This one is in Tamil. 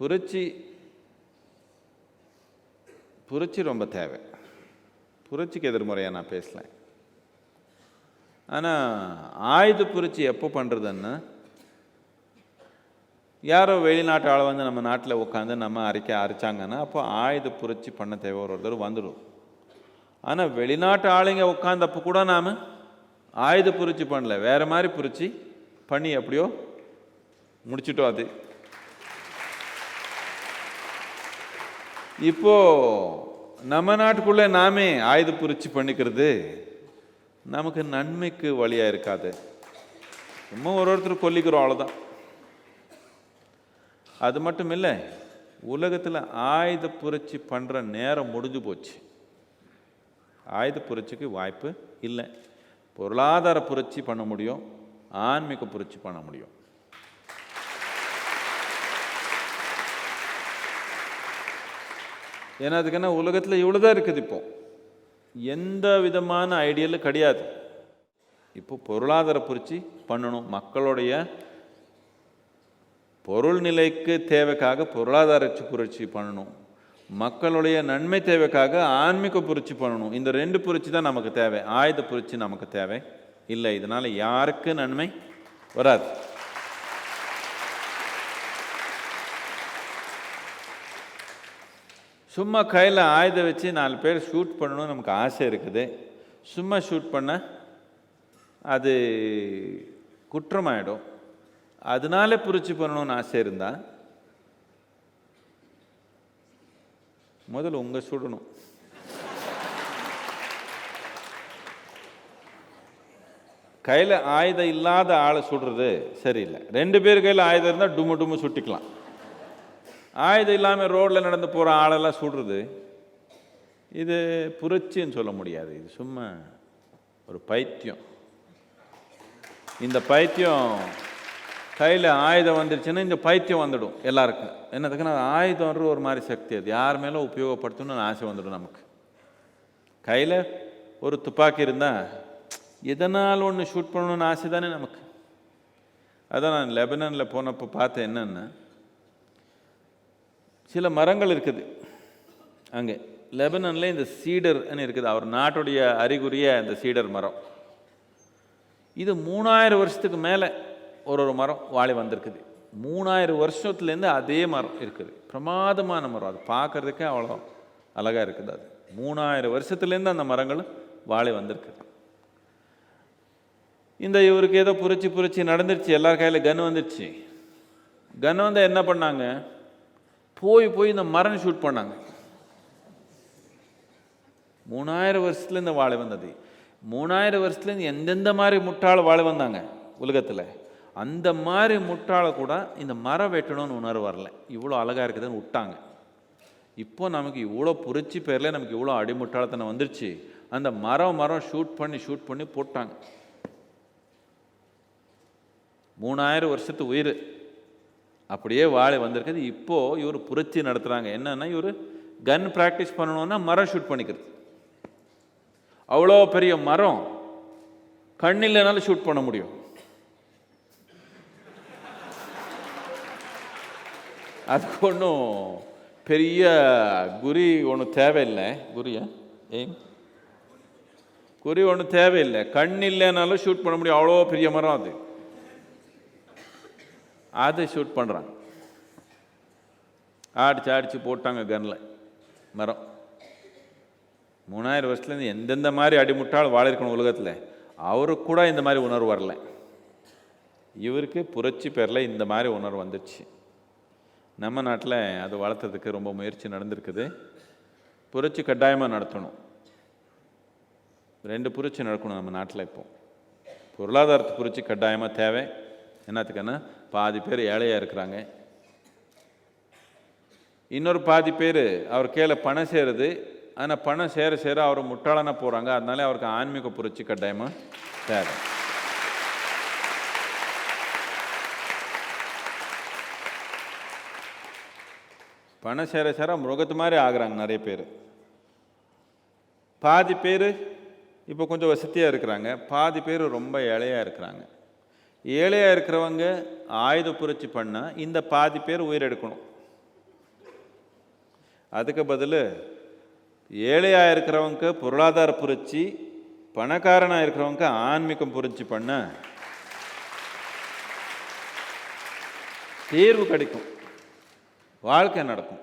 புரட்சி புரட்சி ரொம்ப தேவை. புரட்சிக்கு எதிர்மறையாக நான் பேசல. ஆனால் ஆயுத புரட்சி எப்போ பண்ணுறதுன்னா யாரோ வெளிநாட்டு ஆளை வந்து நம்ம நாட்டில் உட்காந்து நம்ம அரைக்க அரைச்சாங்கன்னா அப்போ ஆயுத புரட்சி பண்ண தேவை ஒரு ஒருத்தர் வந்துடும் ஆனால் வெளிநாட்டு ஆளுங்க உட்காந்தப்போ கூட நாம் ஆயுத புரட்சி பண்ணல. வேறு மாதிரி புரட்சி பண்ணி எப்படியோ முடிச்சிட்டோம் அது. இப்போ நம்ம நாட்டுக்குள்ளே நாமே ஆயுத புரட்சி பண்ணிக்கிறது நமக்கு நன்மைக்கு வழியாக இருக்காது. சும்மா ஒரு ஒருத்தர் கொல்லிக்கிறோம் அவ்வளோதான் அது மட்டும் இல்லை உலகத்தில் ஆயுத புரட்சி பண்ணுற நேரம் முடிஞ்சு போச்சு. ஆயுத புரட்சிக்கு வாய்ப்பு இல்லை. பொருளாதார புரட்சி பண்ண முடியும் ஆன்மீக புரட்சி பண்ண முடியும். ஏன்னா அதுக்குன்னா உலகத்தில் இவ்வளோ தான் இருக்குது இப்போ. எந்த விதமான ஐடியலும் கிடையாது. இப்போ பொருளாதார புரட்சி பண்ணணும். மக்களுடைய பொருள் நிலைக்கு தேவைக்காக பொருளாதார புரட்சி பண்ணணும். மக்களுடைய நன்மை தேவைக்காக ஆன்மீக புரட்சி பண்ணணும். இந்த ரெண்டு புரட்சி தான் நமக்கு தேவை. ஆயுத புரட்சி நமக்கு தேவை. இல்லை இதனால் யாருக்கு நன்மை? வராது. சும்மா கையில் ஆயுதம் வச்சு நாலு பேர் ஷூட் பண்ணணும்னு நமக்கு ஆசை இருக்குது. சும்மா ஷூட் பண்ண அது குற்றமாயிடும். அதனால புரிச்சு பண்ணணும்னு ஆசை இருந்தா முதல்ல உங்க சுடணும். கையில் ஆயுதம் இல்லாத ஆளை சுடுறது சரியில்லை. ரெண்டு பேர் கையில் ஆயுதம் இருந்தால் டும்மு டும்மு சுட்டிக்கலாம். ஆயுதம் இல்லாமல் ரோட்டில் நடந்து போகிற ஆளெல்லாம் சுடுறது இது புரட்சின்னு சொல்ல முடியாது. இது சும்மா ஒரு பைத்தியம். இந்த பைத்தியம் கையில் ஆயுதம் வந்துருச்சுன்னா இந்த பைத்தியம் வந்துடும் எல்லாருக்கும். என்னதுக்குன்னா ஆயுதம்ன்ற ஒரு மாதிரி சக்தி அது. யார் மேலே உபயோகப்படுத்தணும்னு ஆசை வந்துடும் நமக்கு. கையில் ஒரு துப்பாக்கி இருந்தால் எதனால் ஒன்று ஷூட் பண்ணணும்னு ஆசை தானே நமக்கு. அதான் நான் லெபனனில் போனப்போ பார்த்தேன் என்னென்னா சில மரங்கள் இருக்குது. அங்கே. லெபனனில் இந்த சீடர்னு இருக்குது. அவர் நாட்டுடைய அறிகுறிய இந்த சீடர் மரம். இது மூணாயிரம் வருஷத்துக்கு மேலே ஒரு ஒரு மரம் வாழை வந்திருக்குது. மூணாயிரம் வருஷத்துலேருந்து அதே மரம் இருக்குது. பிரமாதமான மரம். அது பார்க்கறதுக்கே அவ்வளோ அழகாக இருக்குது அது. மூணாயிரம் வருஷத்துலேருந்து அந்த மரங்கள் வாழை வந்திருக்குது. இந்த இவருக்கு ஏதோ புரட்சி புரட்சி நடந்துருச்சு. எல்லார் கையில் கன் வந்துருச்சு. கன் வந்து என்ன பண்ணாங்க? போய் போய் இந்த மரம் ஷூட் பண்ணாங்க. மூணாயிரம் வருஷத்துல இந்த வாழை வந்தது. மூணாயிரம் வருஷத்துலேருந்து எந்தெந்த மாதிரி முட்டாள் வாழை வந்தாங்க உலகத்தில்? அந்த மாதிரி முட்டாளை கூட இந்த மரம் வெட்டணும்னு உணர்வு வரல. இவ்வளோ அழகாக இருக்குதுன்னு விட்டாங்க. இப்போ நமக்கு இவ்வளோ புரட்சி பேரில் நமக்கு இவ்வளோ அடிமுட்டாளத்தனம் வந்துருச்சு. அந்த மரம் மரம் ஷூட் பண்ணி ஷூட் பண்ணி போட்டாங்க. மூணாயிரம் வருஷத்து உயிர். அப்படியே வாழை வந்திருக்குது. இப்போது இவர் புரட்சி நடத்துகிறாங்க என்னன்னா இவர் கன் ப்ராக்டிஸ் பண்ணணுன்னா மரம் ஷூட் பண்ணிக்கிறது. அவ்வளோ பெரிய மரம் கண் இல்லைனாலும் ஷூட் பண்ண முடியும். அதுக்கு ஒன்றும் பெரிய குறி ஒன்றும் தேவையில்லை. குறியா? ஏன் குறி ஒன்றும் தேவையில்லை. கண் இல்லைனாலும் ஷூட் பண்ண முடியும். அவ்வளோ பெரிய மரம் அது. அதை ஷூட் பண்ணுறாங்க அடித்து அடித்து போட்டாங்க கன்னில் மரம். மூணாயிரம் வருஷத்துலேருந்து எந்தெந்த மாதிரி அடிமுட்டால் வாழிருக்கணும் உலகத்தில் அவருக்கு கூட இந்த மாதிரி உணர்வு வரல. இவருக்கு புரட்சி பேரில் இந்த மாதிரி உணர்வு வந்துடுச்சு. நம்ம நாட்டில் அது வளர்த்துறதுக்கு ரொம்ப முயற்சி நடந்திருக்குது. புரட்சி கட்டாயமாக நடத்தணும். ரெண்டு புரட்சி நடக்கணும் நம்ம நாட்டில் இப்போ. பொருளாதாரத்து புரட்சி கட்டாயமாக தேவை. என்னத்துக்குன்னா பாதி பேர் ஏழையாக இருக்கிறாங்க. இன்னொரு பாதி பேர் அவர் கீழே பணம் சேருது. ஆனால் பணம் சேர சேர அவர் முட்டாளனா போகிறாங்க அதனால அவருக்கு ஆன்மீக புரட்சி கட்டாயமாக தேவை. பணம் சேர சேர மிருகத்து மாதிரி ஆகுறாங்க நிறைய பேர். பாதி பேர் இப்போ கொஞ்சம் வசதியாக இருக்கிறாங்க. பாதி பேர் ரொம்ப ஏழையாக இருக்கிறாங்க. ஏழையாக இருக்கிறவங்க ஆயுத புரட்சி பண்ணால் இந்த பாதி பேர் உயிரெடுக்கணும். அதுக்கு பதில் ஏழையாக இருக்கிறவங்க பொருளாதார புரட்சி பணக்காரனாக இருக்கிறவங்க ஆன்மீகம் புரட்சி பண்ண தீர்வு கிடைக்கும். வாழ்க்கை நடக்கும்.